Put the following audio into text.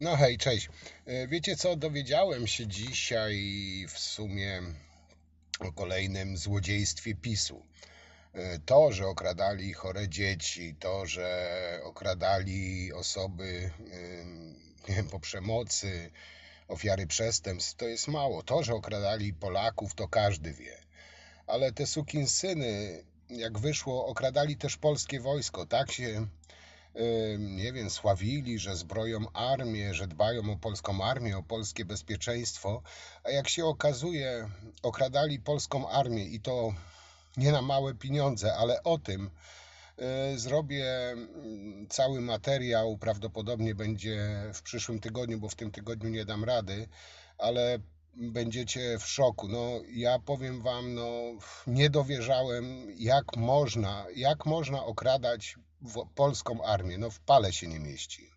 No hej, cześć. E, Wiecie co, dowiedziałem się dzisiaj w sumie o kolejnym złodziejstwie PiSu. E, To, że okradali chore dzieci, to, że okradali osoby nie wiem, po przemocy, ofiary przestępstw, to jest mało. To, że okradali Polaków, to każdy wie. Ale te sukinsyny, jak wyszło, okradali też polskie wojsko. Tak się nie wiem, sławili, że zbroją armię, że dbają o polską armię, o polskie bezpieczeństwo, a jak się okazuje, okradali polską armię i to nie na małe pieniądze, ale o tym e, zrobię mm, cały materiał, prawdopodobnie będzie w przyszłym tygodniu, bo w tym tygodniu nie dam rady, ale będziecie w szoku. No, ja powiem wam, no, nie dowierzałem, jak można, jak można okradać polską armię. No, w pale się nie mieści.